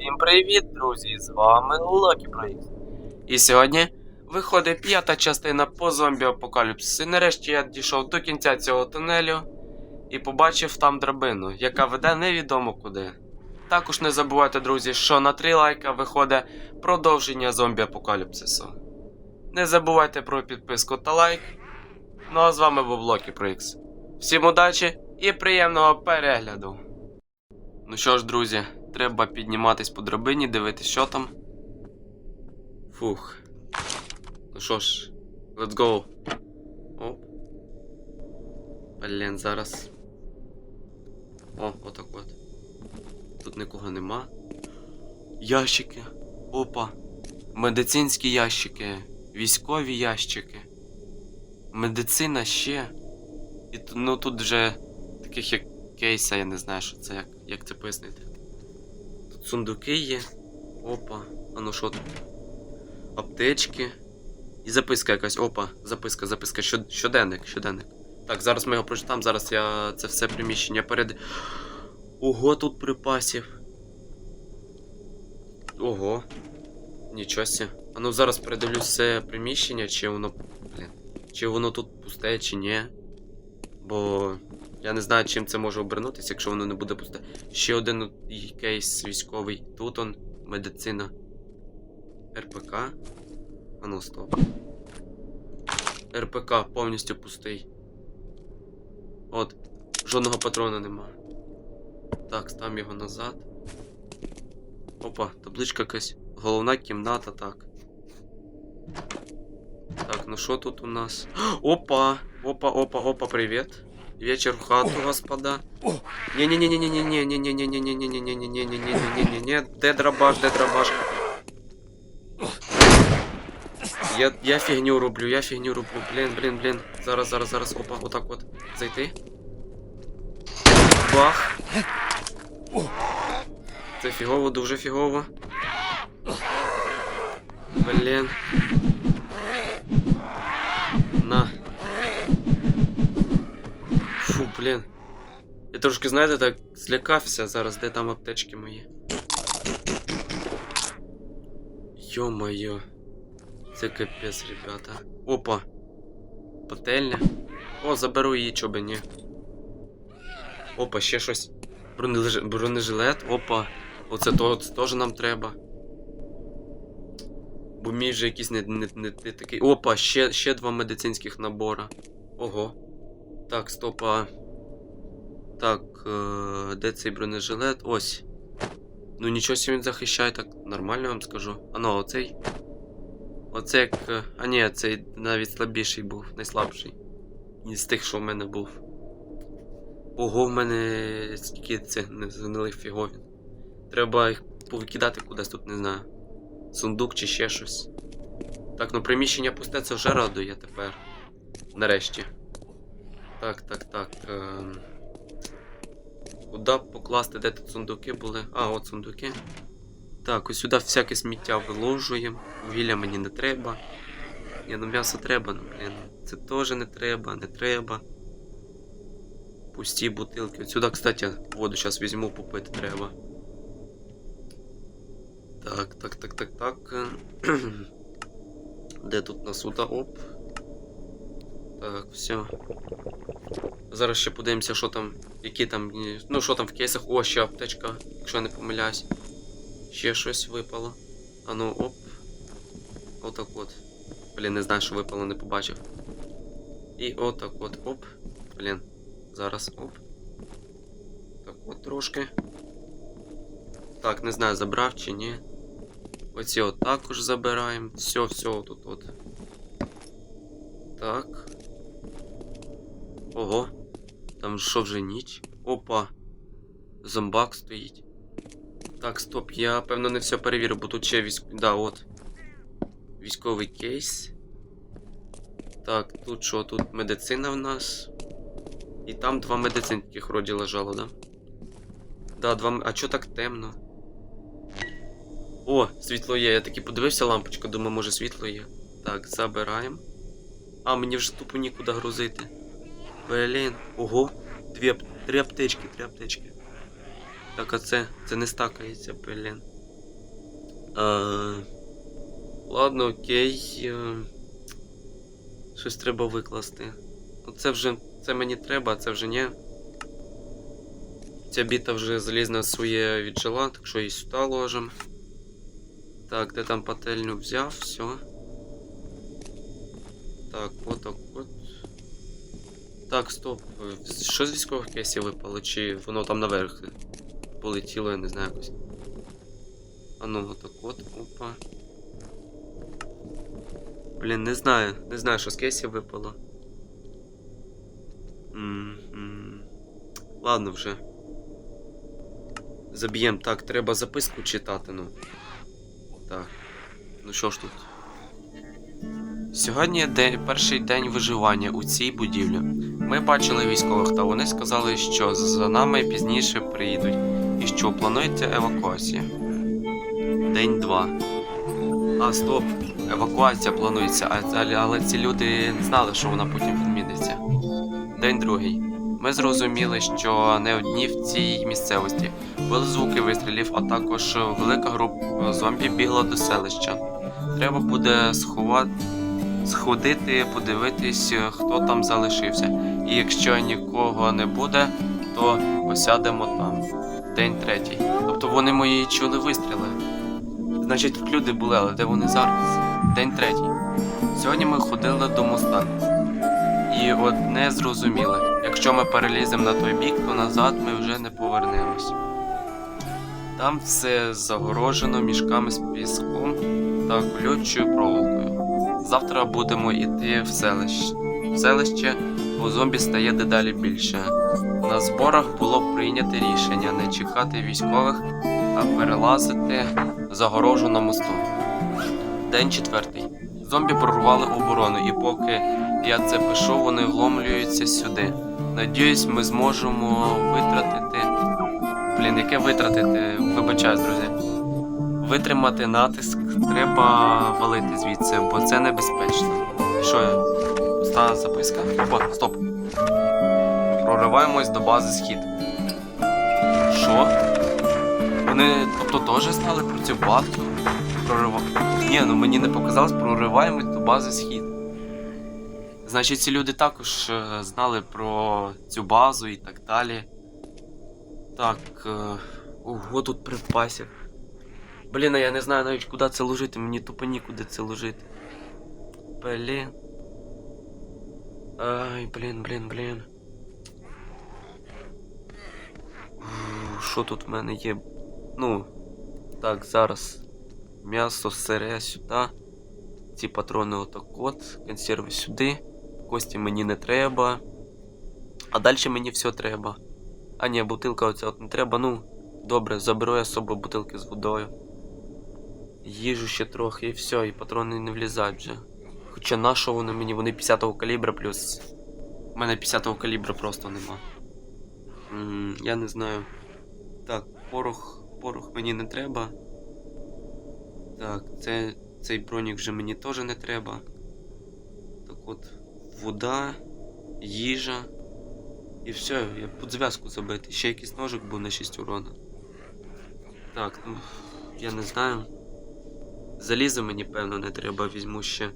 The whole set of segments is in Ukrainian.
Всім привіт, друзі! З вами Локі Проїкс. І сьогодні виходить п'ята частина по зомбі апокаліпсису. І нарешті я дійшов до кінця цього тунелю і побачив там драбину, яка веде невідомо куди. Також не забувайте, друзі, що на 3 лайка виходить продовження зомбі апокаліпсису. Не забувайте про підписку та лайк. Ну а з вами був Локі Проїкс. Всім удачі і приємного перегляду! Ну що ж, друзі, треба підніматись по драбині, дивитись, що там. Фух. Ну що ж, let's go. Оп. Блін, зараз. О, отак от. Тут нікого нема. Ящики. Опа. Медицинські ящики. Військові ящики. Медицина ще. І ну тут вже таких як кейса, я не знаю, що це, як, як це пояснити. Сундуки є. Опа. А ну що тут? Аптечки. І записка якась. Опа, записка, записка. Щод... Щоденник, щоденник. Так, зараз ми його прочитаємо, зараз я це все приміщення перед. Ого, тут припасів. Ого. Нічого сі. А ну зараз передивлюсь все приміщення, чи воно. Блін. Чи воно тут пусте, чи ні. Бо я не знаю, чим це може обернутися, якщо воно не буде пусте. Ще один кейс військовий. Тут он медицина. РПК. А ну стоп. РПК повністю пустий. От. Жодного патрона нема. Так, став його назад. Опа, табличка якась. Головна кімната, так. Так, ну що тут у нас? Опа! Опа, опа, опа, привет. Вечер в хату, господа. Не-не-не-не-не-не-не-не-не-не-не-не-не-не-не-не-не-не-не-не-не. Де драбаш, де драбаш? Я, я фігню роблю, я фігню роблю. Блін, блін, блін. Зараз, зараз, зараз. Опа, отак от. Зайти. Бах. Це фігово, дуже фігово. Блін. Блін. Я трошки, знаєте, так злякався зараз, де там аптечки мої. Йо-моє. Це капець, ребята. Опа. Пательня. О, заберу її, чо би ні. Опа, ще щось. Бронеж... Бронежилет. Опа. Оце теж нам треба. Бо мій вже якийсь не, не, не, не такий. Опа, ще, ще два медицинських набора. Ого. Так, стопа. Так, е, де цей бронежилет? Ось. Ну нічого він захищає, так нормально вам скажу. А ну, оцей. Оце як. е, А ні, цей навіть слабіший був, найслабший. Із тих, що в мене був. Ого, в мене скільки цих незгнилих фіговін. Треба їх повикидати кудись тут, не знаю. Сундук чи ще щось. Так, ну приміщення пусте, це вже радує тепер. Нарешті. Так, так, так. Ем... Куди покласти, де тут сундуки були? А, от сундуки. Так, ось сюди всяке сміття виложуємо. Вугілля мені не треба. Ні, ну м'ясо треба, ну блін. Це теж не треба, не треба. Пусті бутилки. От сюди, кстати, воду зараз візьму, попити треба. Так, так, так, так, так. Де тут нас сюди? Оп. Так, все. Зараз ще подивимося, що там, які там. Ну, що там в кейсах. О, ще аптечка, якщо я не помиляюсь. Ще щось випало. А ну, оп. Отак от. Блін, не знаю, що випало, не побачив. І отак от, оп. Блін. Зараз, оп. Так от трошки. Так, не знаю, забрав чи ні. Оці от також забираємо. Все, все тут от. Так. Ого. Там що вже ніч? Опа. Зомбак стоїть. Так, стоп, я певно не все перевірив, бо тут ще військ... Да, от. Військовий кейс. Так, тут що? Тут медицина в нас. І там два медицинських вроді лежало, да? Да, два. А чо так темно? О, світло є. Я таки подивився лампочку, думаю, може світло є. Так, забираємо. А, мені вже тупо нікуди грузити. Блін. Ого. Дві. Три аптечки, три аптечки. Так, а це. Це не стакається, блін. Е, ладно, окей. Е, щось треба викласти. Ну це вже. Це мені треба, а це вже ні. Ця біта вже залізна своє віджила, так що її сюди ложим. Так, де там пательню взяв, все. Так, от так стоп. Що з військових кейсів випало? Чи воно там наверх полетіло, я не знаю якось. А ну, отак от, опа. Блін, не знаю. Не знаю, що з кейсів випало. М-м. Ладно вже. Заб'єм. Так, треба записку читати, ну. Так. Ну що ж тут? Сьогодні день, перший день виживання у цій будівлі. Ми бачили військових, та вони сказали, що за нами пізніше приїдуть і що планується евакуація. День 2. А, стоп. Евакуація планується, але, але ці люди не знали, що вона потім відміниться. День другий. Ми зрозуміли, що не одні в цій місцевості. Були звуки вистрілів, а також велика група зомбі бігла до селища. Треба буде сховати, сходити, подивитись, хто там залишився. І якщо нікого не буде, то посядемо там. День третій. Тобто вони мої чули вистріли. Значить, люди були, але де вони зараз? День третій. Сьогодні ми ходили до моста. І одне зрозуміле, якщо ми переліземо на той бік, то назад ми вже не повернемось. Там все загорожено мішками з піском та колючою проволокою. Завтра будемо йти в селище. В селище, бо зомбі стає дедалі більше. На зборах було прийнято рішення не чекати військових, а перелазити загорожу на мосту. День четвертий. Зомбі прорвали оборону, і поки я це пишу, вони вломлюються сюди. Надіюсь, ми зможемо витратити. Блін, яке витратити? Вибачаюсь, друзі. Витримати натиск треба валити звідси, бо це небезпечно. Що я? Пуста записка? Опа, стоп. Прориваємось до бази схід. Що? Вони, тобто, теж знали про цю базу? Прорива... Ні, ну мені не показалось, прориваємось до бази схід. Значить, ці люди також е, знали про цю базу і так далі. Так. Е... Ого, тут припасів. Блін, а я не знаю навіть куди це ложити, мені тупо нікуди це ложити. Блін. Ай, блін, блін, блін. Що тут в мене є? Ну. Так, зараз. М'ясо сире сюди. Ці патрони отак от. Консерви сюди. Кості мені не треба. А далі мені все треба. А ні, бутилка оця от не треба. Ну, добре, заберу я з собою бутилки з водою. Їжу ще трохи і все, і патрони не влізають вже. Хоча на вони мені? Вони 50-го калібра плюс. У мене 50-го калібра просто нема. М, я не знаю. Так, порох. Порох мені не треба. Так, це, цей бронік вже мені теж не треба. Так от, вода, їжа. І все, я під зв'язку забити. Ще якийсь ножик був на 6 урона. Так, ну, я не знаю. Залізо мені, певно, не треба, візьму ще.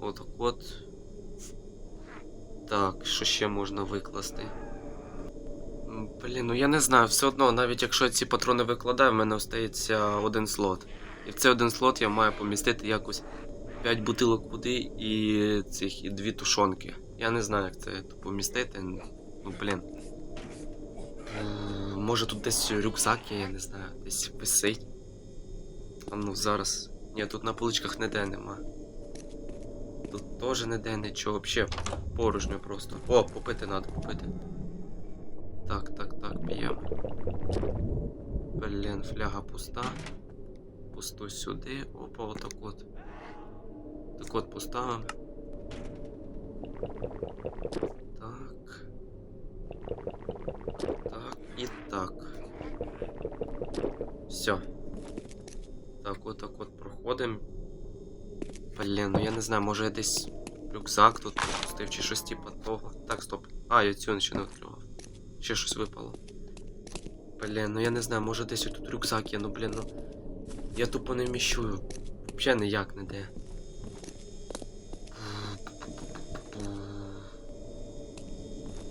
Отак от. Так, що ще можна викласти? Блін, ну я не знаю, все одно, навіть якщо ці патрони викладаю, в мене остається один слот. І в цей один слот я маю помістити якось 5 бутилок води і цих і дві тушонки. Я не знаю, як це помістити. Ну, блін. Е, Може тут десь рюкзак є, я не знаю, десь висить. А ну зараз. Ні, тут на поличках ніде нема. Тут теж ніде нічого, взагалі порожньо просто. О, попити треба, попити. Так, так, так, п'ємо. Блін, фляга пуста. Пусту сюди. Опа, отак от. Так от поставимо. Так. Так, і так. Все. Так, от так от проходимо. Блін, ну я не знаю, може я десь рюкзак тут пропустив чи щось типа того. Так, стоп. А, я цю ще не відкривав. Ще щось випало. Блін, ну я не знаю, може десь тут рюкзак є, ну блін, ну. Я тупо не вміщую. Взагалі ніяк не де.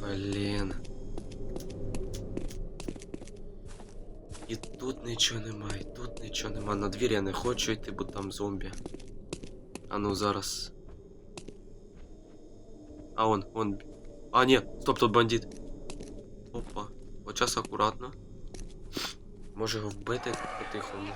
Блін. І тут нічого немає, тут нічого нема. На двір я не хочу йти, бо там зомбі. А ну зараз. А он, он. А, ні, стоп, тут бандит. Опа. От час акуратно. Може його вбити по-тихому.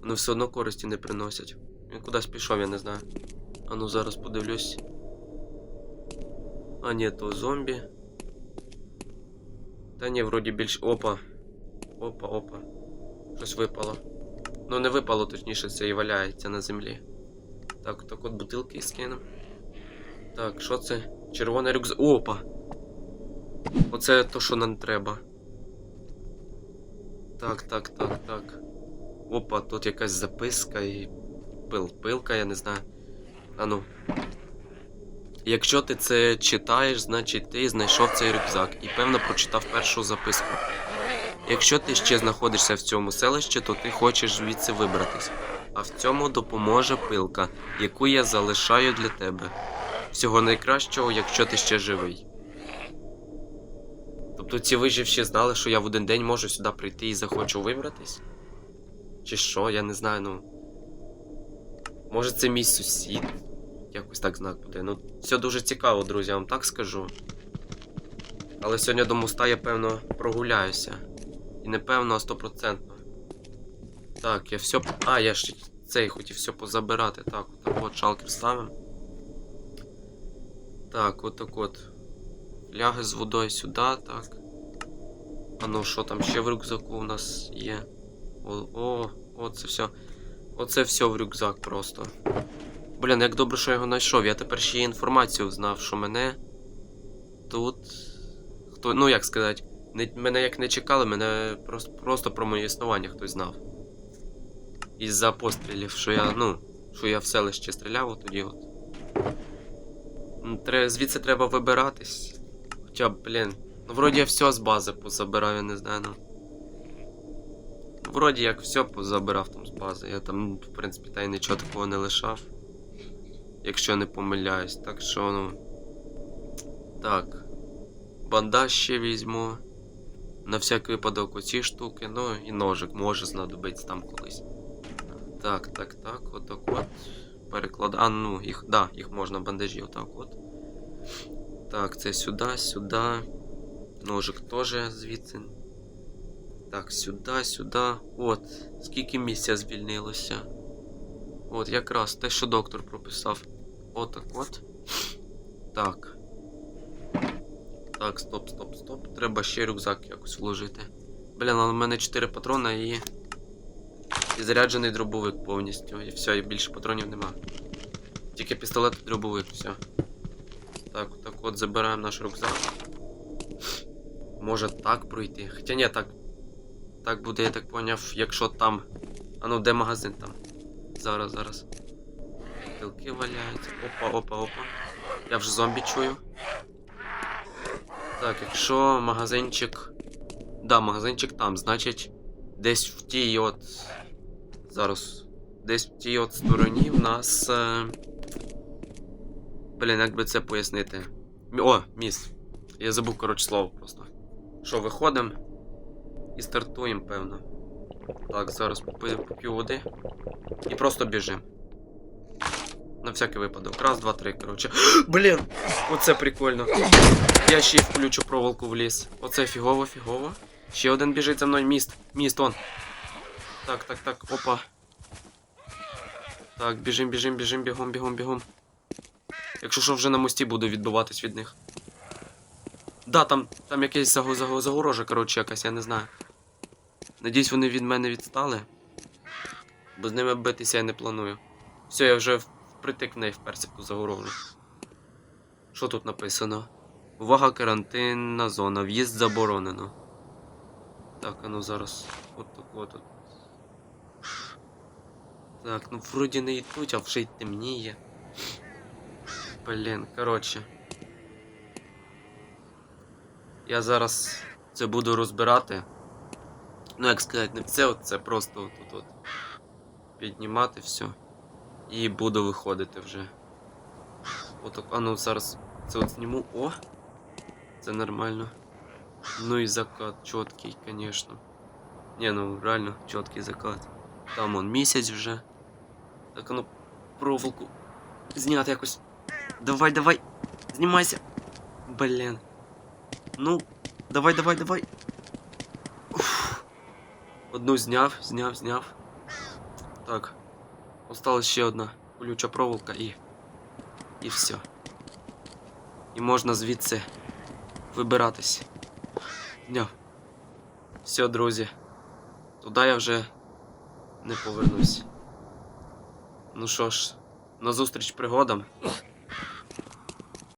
Вони все одно користі не приносять. Він кудись пішов, я не знаю. А ну зараз подивлюсь. А ні, то зомбі. Та ні, вроді більш. Опа. Опа, опа. Щось випало. Ну не випало, точніше, це і валяється на землі. Так, так от бутилки скинем. Так, що це? Червоний рюкзак. Опа! Оце то, що нам треба. Так, так, так, так. Опа, тут якась записка і пил, пилка, я не знаю. Ану. Якщо ти це читаєш, значить ти знайшов цей рюкзак і певно прочитав першу записку. Якщо ти ще знаходишся в цьому селищі, то ти хочеш звідси вибратись. А в цьому допоможе пилка, яку я залишаю для тебе. Всього найкращого, якщо ти ще живий. Тобто ці виживші знали, що я в один день можу сюди прийти і захочу вибратись? Чи що, я не знаю, ну. Може це мій сусід? Якось так знак буде. Ну, все дуже цікаво, друзі, я вам так скажу. Але сьогодні до моста я, певно, прогуляюся. І не певно, а стопроцентно. Так, я все. А, я ще цей хотів все позабирати. Так, отак от шалкер ставим. Так, отак от. Ляги з водою сюди, так. А ну що там ще в рюкзаку у нас є? О, о, о, це все. Оце все в рюкзак просто. Блін, як добре, що я його знайшов. Я тепер ще інформацію знав, що мене тут. Хто. Ну як сказати, не, мене як не чекали, мене просто, просто про моє існування хтось знав. Із-за пострілів, що я, ну, що я в селище стріляв тоді от. Тре, звідси треба вибиратись. Хоча, блін. Ну, вроді я все з бази позабирав, я не знаю, ну. Вроді як все позабирав там з бази. Я там, в принципі, та й нічого такого не лишав. Якщо не помиляюсь. Так що, ну. Так. Бандаж ще візьму. На всякий випадок оці штуки, ну і ножик може знадобиться там колись. Так, так, так, отак от. Переклад. А, ну, їх, да, їх можна бандажі, отак от. Так, це сюди, сюди. Ножик теж звідси. Так, сюди, сюди. От, скільки місця звільнилося. От, якраз те, що доктор прописав. Отак от. Так. Так, стоп, стоп, стоп. Треба ще рюкзак якось вложити. Блін, але в мене 4 патрони і. І заряджений дробовик повністю. І все, і більше патронів нема. Тільки пістолет і дробовик, все. Так, так от забираємо наш рюкзак. Може так пройти. Хоча ні, так. Так буде, я так поняв, якщо там. А ну, де магазин там? Зараз, зараз. Бутилки валяються. Опа, опа, опа. Я вже зомбі чую. Так, якщо магазинчик. Да, магазинчик там, значить. Десь в тій от. Зараз. Десь в тій от стороні в нас. Е... Блін, як би це пояснити. О, міст. Я забув, коротше, слово просто. Що, виходимо і стартуємо, певно. Так, зараз поп'ю води. І просто біжимо. На всякий випадок. Раз, два, три, коротше. Блін! Оце прикольно. Я ще й включу проволоку в ліс. Оце фігово, фігово. Ще один біжить за мною міст. Міст, он. Так, так, так, опа. Так, біжим, біжим, біжим, бігом, бігом, бігом. Якщо що, вже на мості буду відбиватись від них. Да, там, там якась заго, заго, загорожа, коротше, якась, я не знаю. Надіюсь, вони від мене відстали. Бо з ними битися я не планую. Все, я вже впритик в неї вперся в ту загорожу. Що тут написано? Увага, карантинна зона, в'їзд заборонено. Так, а ну зараз. От так от. Так, ну вроді не йдуть, а вже й темніє. Блін, коротше. Я зараз це буду розбирати. Ну, як сказати, не це, це просто отут от. Піднімати все. І буду виходити вже. Отак, а ну зараз це от зніму. О! Це нормально. Ну і закат чіткий, звісно. Ні, ну реально чіткий закат. Там он місяць вже. Так, ну, проволоку зняти якось. Давай, давай. Знімайся. Блін. Ну, давай, давай, давай. Уф. Одну зняв, зняв, зняв. Так. Осталась ще одна колюча проволока і. І все. І можна звідси вибиратись. Зняв. Все, друзі. Туди я вже не повернусь. Ну що ж, на зустріч пригодам.